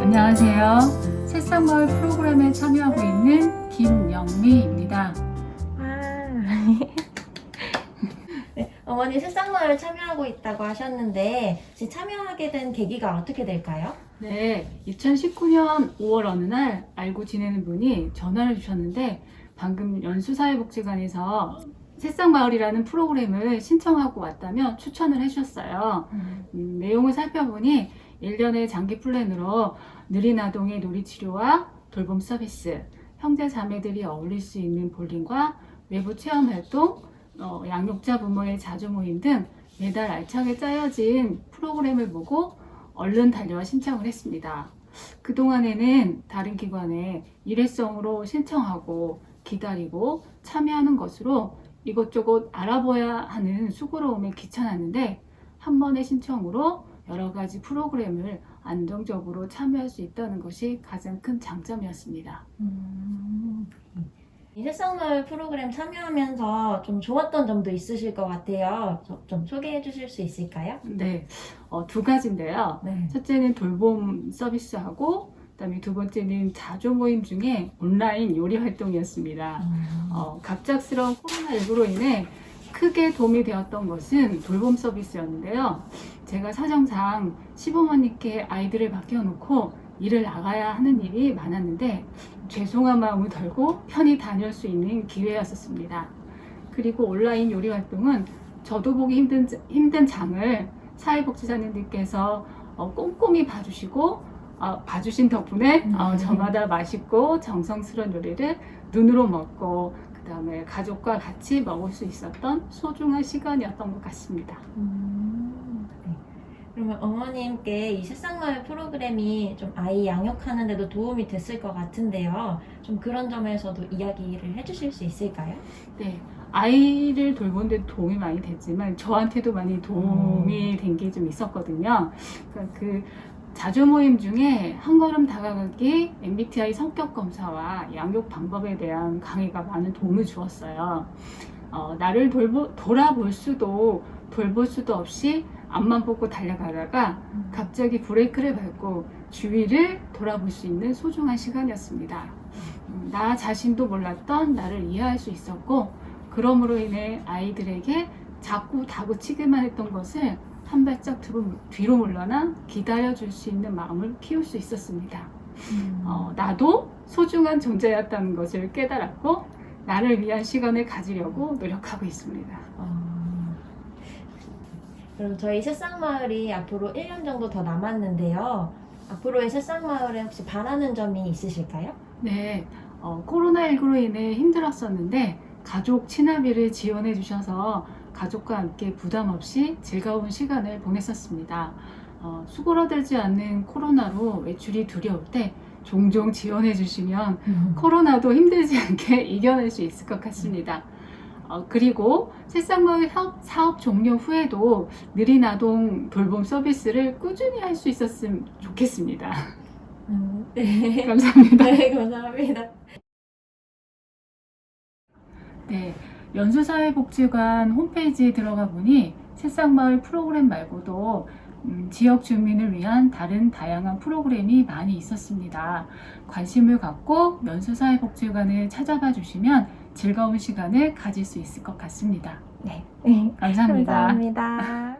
안녕하세요. 새싹마을 프로그램에 참여하고 있는 김영미입니다. 아. 네, 어머니 새싹마을 참여하고 있다고 하셨는데 혹시 참여하게 된 계기가 어떻게 될까요? 네, 2019년 5월 어느 날 알고 지내는 분이 전화를 주셨는데 방금 연수사회복지관에서 새싹마을이라는 프로그램을 신청하고 왔다며 추천을 해주셨어요. 음, 내용을 살펴보니 1년의 장기 플랜으로 느린 아동의 놀이치료와 돌봄 서비스, 형제 자매들이 어울릴 수 있는 볼링과 외부 체험 활동, 어, 양육자 부모의 자주 모임 등 매달 알차게 짜여진 프로그램을 보고 얼른 달려와 신청을 했습니다. 그동안에는 다른 기관에 일회성으로 신청하고 기다리고 참여하는 것으로 이것저것 알아봐야 하는 수고로움에 귀찮았는데 한 번의 신청으로 여러 가지 프로그램을 안정적으로 참여할 수 있다는 것이 가장 큰 장점이었습니다. 음. 이 새싹마을 프로그램 참여하면서 좀 좋았던 점도 있으실 것 같아요. 저- 좀 소개해 주실 수 있을까요? 네, 어, 두 가지인데요. 네. 첫째는 돌봄 서비스하고 그다음에 두 번째는 자조 모임 중에 온라인 요리 활동이었습니다. 어, 갑작스러운 코로나19로 인해 크게 도움이 되었던 것은 돌봄 서비스였는데요. 제가 사정상 시부모님께 아이들을 맡겨놓고 일을 나가야 하는 일이 많았는데 죄송한 마음을 덜고 편히 다닐 수 있는 기회였었습니다. 그리고 온라인 요리 활동은 저도 보기 힘든, 힘든 장을 사회복지사님들께서 어, 꼼꼼히 봐주시고 어, 봐주신 덕분에 어, 음. 저마다 맛있고 정성스러운 요리를 눈으로 먹고 그 다음에 가족과 같이 먹을 수 있었던 소중한 시간이었던 것 같습니다. 음, 네. 그러면 어머님께 이 새싹마을 프로그램이 좀 아이 양육하는 데도 도움이 됐을 것 같은데요. 좀 그런 점에서도 이야기를 해주실 수 있을까요? 네, 아이를 돌보는 데 도움이 많이 됐지만 저한테도 많이 도움이 된 게 좀 있었거든요. 그러니까 그 자주 모임 중에 한 걸음 다가가기 MBTI 성격 검사와 양육 방법에 대한 강의가 많은 도움을 주었어요. 어, 나를 돌보, 돌아볼 수도 돌볼 수도 없이 앞만 보고 달려가다가 갑자기 브레이크를 밟고 주위를 돌아볼 수 있는 소중한 시간이었습니다. 음, 나 자신도 몰랐던 나를 이해할 수 있었고, 그럼으로 인해 아이들에게 자꾸 다그치기만 했던 것을 한 발짝 뒤로, 뒤로 물러나 기다려줄 수 있는 마음을 키울 수 있었습니다. 어, 나도 소중한 존재였다는 것을 깨달았고, 나를 위한 시간을 가지려고 노력하고 있습니다. 어, 그럼 저희 새싹마을이 앞으로 1년 정도 더 남았는데요. 앞으로의 새싹마을에 혹시 바라는 점이 있으실까요? 네, 어, 코로나19로 인해 힘들었었는데 가족 친화비를 지원해 주셔서 가족과 함께 부담 없이 즐거운 시간을 보냈었습니다. 어, 수그러들지 않는 코로나로 외출이 두려울 때 종종 지원해 주시면 코로나도 힘들지 않게 이겨낼 수 있을 것 같습니다. 어, 그리고 새싹마을 사업, 사업 종료 후에도 느린 아동 돌봄 서비스를 꾸준히 할 수 있었으면 좋겠습니다. 음, 네. 감사합니다. 네, 감사합니다. 네, 연수사회복지관 홈페이지에 들어가 보니 새싹마을 프로그램 말고도 음, 지역 주민을 위한 다른 다양한 프로그램이 많이 있었습니다. 관심을 갖고 연수사회복지관을 찾아봐 주시면 즐거운 시간을 가질 수 있을 것 같습니다. 네. 감사합니다. 감사합니다.